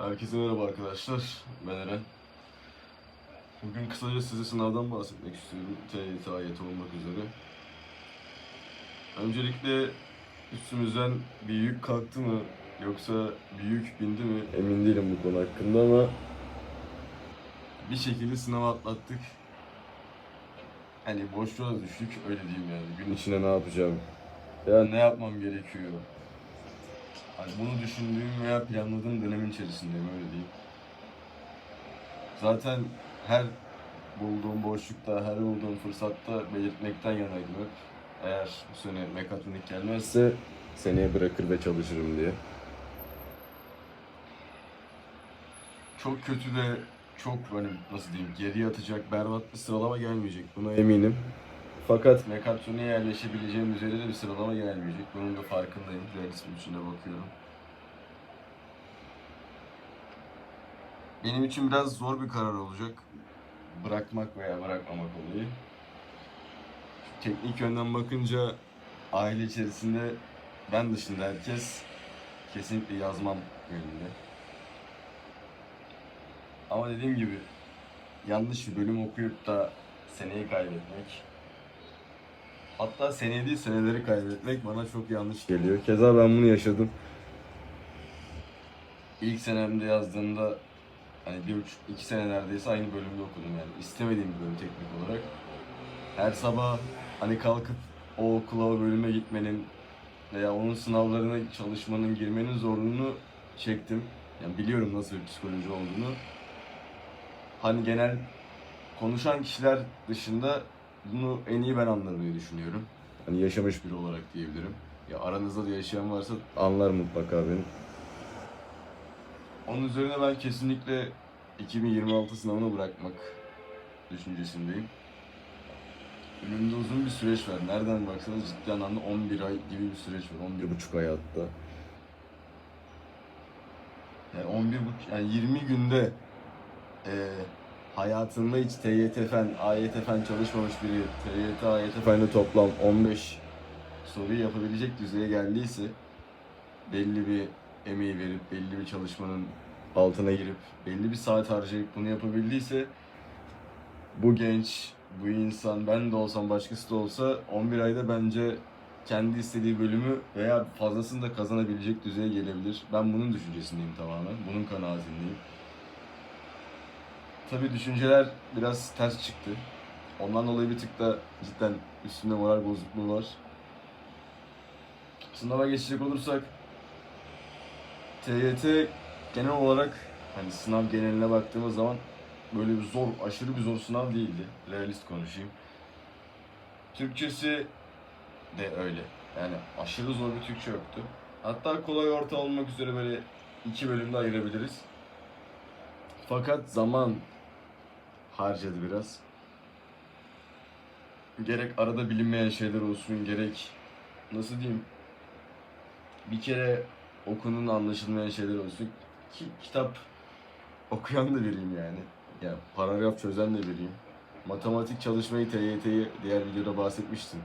Herkese merhaba arkadaşlar. Ben Eren. Bugün kısaca size sınavdan bahsetmek istiyorum. TYT AYT olmak üzere. Öncelikle üstümüzden bir yük kalktı mı yoksa bir yük bindi mi emin değilim bu konu hakkında ama bir şekilde sınavı atlattık. Hani boşluğa düştük öyle diyeyim yani. Gün içinde ne yapacağım? Ya ne yapmam gerekiyor? Hani bunu düşündüğüm veya planladığım dönemin içerisindeyim öyle diyeyim. Zaten her bulduğum boşlukta, her bulduğum fırsatta belirtmekten yanaydım hep. Eğer bu sene mekatronik gelmezse seneye bırakır ve çalışırım diye. Çok kötü de çok hani nasıl diyeyim geriye atacak berbat bir sıralama gelmeyecek buna eminim. Fakat mekatroniğe yerleşebileceğim üzere de bir sıralama gelmeyecek. Bunun da farkındayım. Realismin içinde bakıyorum. Benim için biraz zor bir karar olacak. Bırakmak veya bırakmamak olayı. Teknik yönden bakınca aile içerisinde ben dışında herkes kesinlikle yazmam yönünde. Ama dediğim gibi yanlış bir bölüm okuyup da seneyi kaybetmek hatta seneye değil seneleri kaybetmek bana çok yanlış geliyor. Keza ben bunu yaşadım. İlk senemde yazdığımda hani bir buçuk, iki sene neredeyse aynı bölümde okudum yani. İstemediğim bir bölüm teknik olarak. Her sabah hani kalkıp o okula o bölüme gitmenin veya onun sınavlarına çalışmanın, girmenin zorluğunu çektim. Yani biliyorum nasıl bir psikoloji olduğunu. Hani genel konuşan kişiler dışında bunu en iyi ben anlarım diye düşünüyorum. Hani yaşamış biri olarak diyebilirim. Ya aranızda da yaşayan varsa anlar mutlaka beni. Onun üzerine ben kesinlikle 2026 sınavını bırakmak düşüncesindeyim. Önümde uzun bir süreç var. Nereden baksanız ciddi anlamda 11 ay gibi bir süreç var. 11 buçuk ay hatta. Yani 11 buçuk, yani 20 günde eee hayatında hiç TYT fen, AYT fen çalışmamış biri TYT, AYT fende toplam 15 soruyu yapabilecek düzeye geldiyse belli bir emeği verip belli bir çalışmanın altına girip belli bir saat harcayıp bunu yapabildiyse bu genç, bu insan ben de olsam başkası da olsa 11 ayda bence kendi istediği bölümü veya fazlasını da kazanabilecek düzeye gelebilir. Ben bunun düşüncesindeyim tamamen. Bunun kanaatindeyim. Tabii düşünceler biraz ters çıktı. Ondan dolayı bir tık da cidden üstünde moral bozukluğu var. Sınava geçecek olursak TYT genel olarak hani sınav geneline baktığımız zaman böyle bir zor, aşırı bir zor sınav değildi. Realist konuşayım. Türkçesi de öyle. Yani aşırı zor bir Türkçe yoktu. Hatta kolay orta olmak üzere böyle iki bölümde ayırabiliriz. Fakat zaman harcadı biraz. Gerek arada bilinmeyen şeyler olsun, gerek nasıl diyeyim bir kere okunun anlaşılmayan şeyler olsun ki kitap okuyan da biriyim yani. Ya paragraf çözen de biriyim. Matematik çalışmayı TYT'yi diğer videoda bahsetmiştim.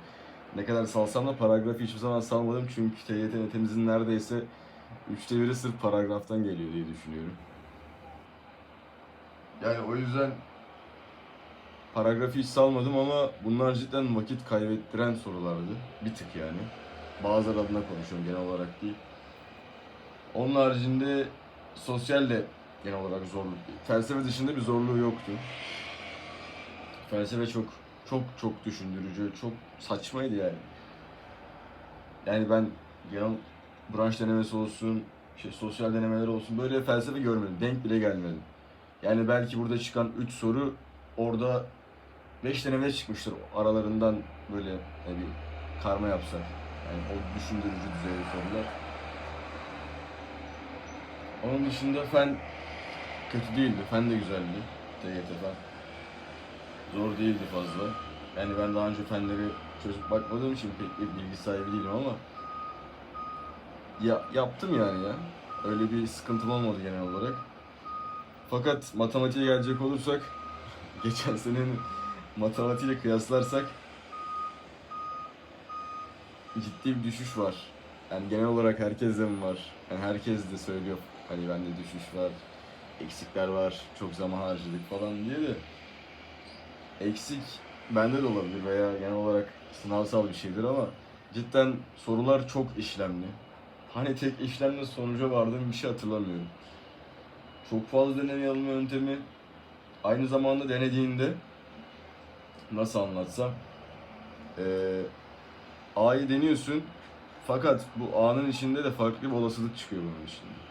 Ne kadar salsam da paragrafı hiçbir zaman salmadım çünkü TYT netimizin neredeyse üçte biri sırf paragraftan geliyor diye düşünüyorum. Yani o yüzden paragrafı hiç salmadım ama bunlar cidden vakit kaybettiren sorulardı. Bir tık yani. Bazıları adına konuşuyorum genel olarak değil. Onun haricinde sosyal de genel olarak zorluk. Felsefe dışında bir zorluğu yoktu. Felsefe çok çok çok düşündürücü, çok saçmaydı yani. Yani ben genel branş denemesi olsun, şey, sosyal denemeler olsun böyle felsefe görmedim. Denk bile gelmedim. Yani belki burada çıkan 3 soru orada 5 deneme çıkmıştır aralarından böyle hani bir karma yapsak. Yani o düşündürücü düzeyde sorular. Onun dışında fen kötü değildi. Fen de güzeldi. TYT fen. Zor değildi fazla. Yani ben daha önce fenleri çözüp bakmadığım için pek bir bilgi sahibi değilim ama ya, yaptım yani ya. Öyle bir sıkıntım olmadı genel olarak. Fakat matematiğe gelecek olursak geçen senenin matematiğiyle kıyaslarsak ciddi bir düşüş var. Yani genel olarak herkeste mi var? Yani herkes de söylüyor Hani bende düşüş var, eksikler var, çok zaman harcadık falan diye de eksik bende de olabilir veya genel olarak sınavsal bir şeydir ama cidden sorular çok işlemli. Hani tek işlemle sonuca vardığım bir şey hatırlamıyorum. Çok fazla deneme yanılma yöntemi aynı zamanda denediğinde nasıl anlatsam eee A'yı deniyorsun fakat bu A'nın içinde de farklı bir olasılık çıkıyor bunun içinde.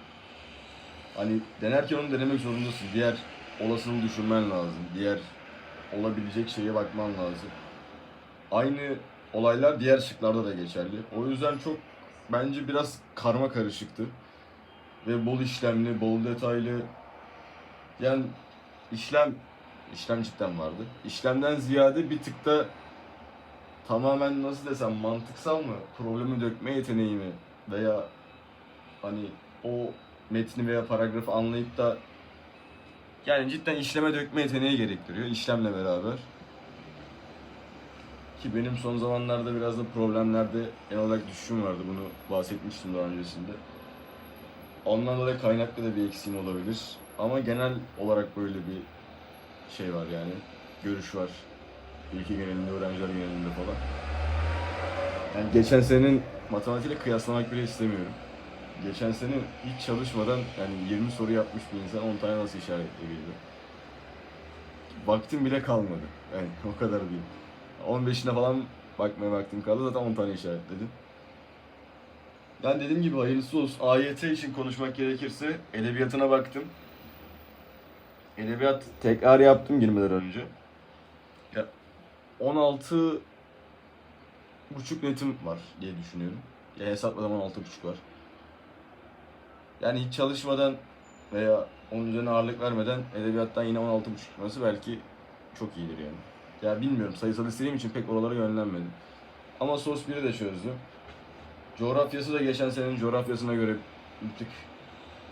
Hani denerken onu denemek zorundasın. Diğer olasılığı düşünmen lazım. Diğer olabilecek şeye bakman lazım. Aynı olaylar diğer şıklarda da geçerli. O yüzden çok bence biraz karma karışıktı. Ve bol işlemli, bol detaylı. Yani işlem işlem cidden vardı. İşlemden ziyade bir tık da tamamen nasıl desem mantıksal mı? Problemi dökme yeteneği mi? Veya hani o metni veya paragrafı anlayıp da yani cidden işleme dökme yeteneği gerektiriyor işlemle beraber. Ki benim son zamanlarda biraz da problemlerde genel olarak düşüşüm vardı. Bunu bahsetmiştim daha öncesinde. Ondan dolayı kaynaklı da bir eksiğim olabilir. Ama genel olarak böyle bir şey var yani. Görüş var. Ülke genelinde, öğrenciler genelinde falan. Yani geçen senenin matematiğiyle kıyaslamak bile istemiyorum. Geçen sene hiç çalışmadan yani 20 soru yapmış bir insan 10 tane nasıl işaretleyebildi? Vaktim bile kalmadı. Yani o kadar değil. 15'ine falan bakmaya vaktim kaldı zaten 10 tane işaretledim. Ben dediğim gibi hayırlısı olsun. AYT için konuşmak gerekirse edebiyatına baktım. Edebiyat tekrar yaptım girmeden önce. Ya 16 buçuk netim var diye düşünüyorum. Ya hesapladım 16 buçuk var. Yani hiç çalışmadan veya onun üzerine ağırlık vermeden edebiyattan yine 16 buçuk çıkması belki çok iyidir yani. Ya bilmiyorum sayısal istediğim için pek oralara yönlenmedim. Ama sos 1'i de çözdüm. Coğrafyası da geçen senenin coğrafyasına göre bir tık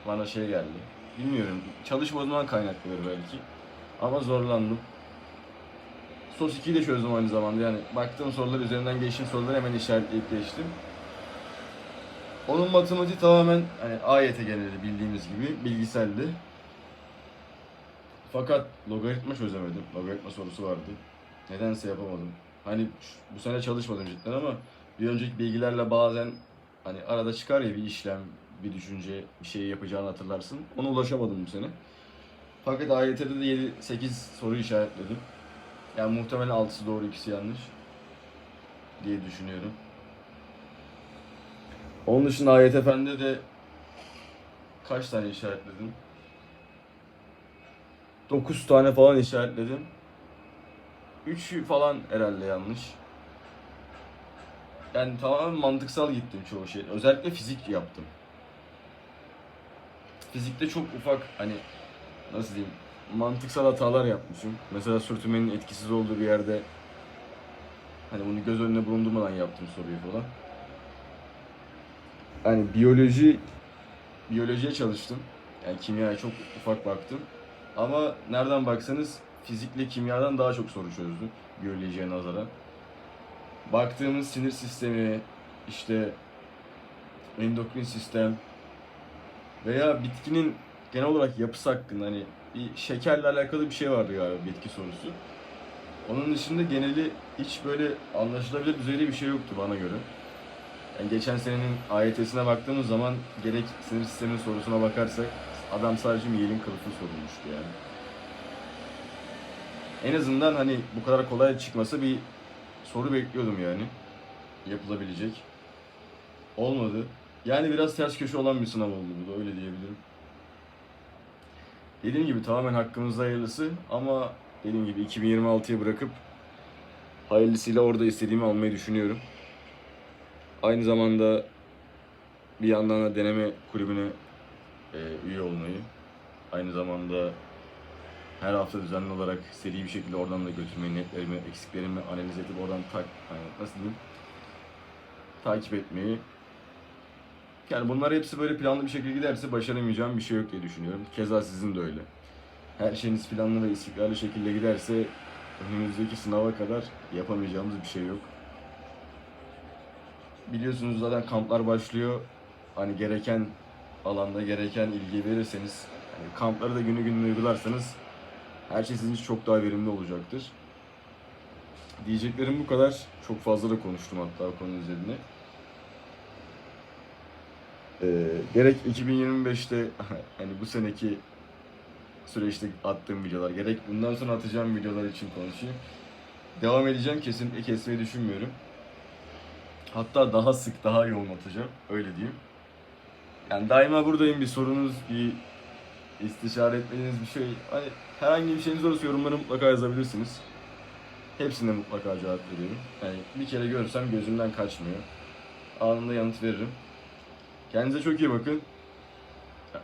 bana şey geldi. Bilmiyorum. Çalışmadığımdan kaynaklıdır belki. Ama zorlandım. Sos 2'yi de çözdüm aynı zamanda. Yani baktığım sorular üzerinden geçtiğim soruları hemen işaretleyip geçtim. Onun matematiği tamamen hani AYT geneli bildiğimiz gibi bilgiseldi. Fakat logaritma çözemedim. Logaritma sorusu vardı. Nedense yapamadım. Hani bu sene çalışmadım cidden ama bir önceki bilgilerle bazen hani arada çıkar ya bir işlem, bir düşünce, bir şey yapacağını hatırlarsın. Ona ulaşamadım bu sene. Fakat AYT'de de 7-8 soru işaretledim. Yani muhtemelen 6'sı doğru, ikisi yanlış diye düşünüyorum. Onun dışında AYT Fen'de de kaç tane işaretledim? 9 tane falan işaretledim. 3'ü falan herhalde yanlış. Yani tamamen mantıksal gittim çoğu şey. Özellikle fizik yaptım. Fizikte çok ufak hani nasıl diyeyim mantıksal hatalar yapmışım. Mesela sürtünmenin etkisiz olduğu bir yerde hani bunu göz önüne bulundurmadan yaptım soruyu falan. Hani biyoloji biyolojiye çalıştım. Yani kimyaya çok ufak baktım. Ama nereden baksanız fizikle kimyadan daha çok soru çözdüm biyolojiye nazaran. Baktığımız sinir sistemi, işte endokrin sistem veya bitkinin genel olarak yapısı hakkında hani bir şekerle alakalı bir şey vardı galiba bitki sorusu. Onun dışında geneli hiç böyle anlaşılabilir düzeyde bir şey yoktu bana göre. Yani geçen senenin AYT'sine baktığımız zaman gerek sinir sistemin sorusuna bakarsak adam sadece miyelim kılıfı sorulmuştu yani. En azından hani bu kadar kolay çıkmasa bir soru bekliyordum yani. Yapılabilecek. Olmadı. Yani biraz ters köşe olan bir sınav oldu bu da öyle diyebilirim. Dediğim gibi tamamen hakkımızda hayırlısı ama dediğim gibi 2026'ya bırakıp hayırlısıyla orada istediğimi almayı düşünüyorum. Aynı zamanda bir yandan da deneme kulübüne e, üye olmayı, aynı zamanda her hafta düzenli olarak seri bir şekilde oradan da götürmeyi, netlerimi, eksiklerimi analiz edip oradan tak, hani nasıl diyeyim, takip etmeyi. Yani bunlar hepsi böyle planlı bir şekilde giderse başaramayacağım bir şey yok diye düşünüyorum. Keza sizin de öyle. Her şeyiniz planlı ve istikrarlı şekilde giderse önümüzdeki sınava kadar yapamayacağımız bir şey yok. Biliyorsunuz zaten kamplar başlıyor. Hani gereken alanda gereken ilgi verirseniz, yani kampları da günü gününe uygularsanız her şey sizin için çok daha verimli olacaktır. Diyeceklerim bu kadar. Çok fazla da konuştum hatta konu üzerine. Ee, gerek 2025'te hani bu seneki süreçte attığım videolar, gerek bundan sonra atacağım videolar için konuşayım. Devam edeceğim kesinlikle kesmeyi düşünmüyorum. Hatta daha sık, daha yoğun atacağım. Öyle diyeyim. Yani daima buradayım. Bir sorunuz, bir istişare etmediğiniz bir şey. Hani herhangi bir şeyiniz olursa yorumlara mutlaka yazabilirsiniz. Hepsine mutlaka cevap veriyorum. Yani bir kere görürsem gözümden kaçmıyor. Anında yanıt veririm. Kendinize çok iyi bakın.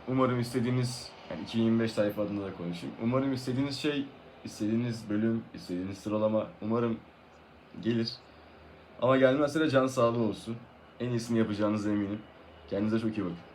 Umarım istediğiniz, yani 2025 sayfa adında da konuşayım. Umarım istediğiniz şey, istediğiniz bölüm, istediğiniz sıralama umarım gelir. Ama gelmezse de can sağlığı olsun. En iyisini yapacağınıza eminim. Kendinize çok iyi bakın.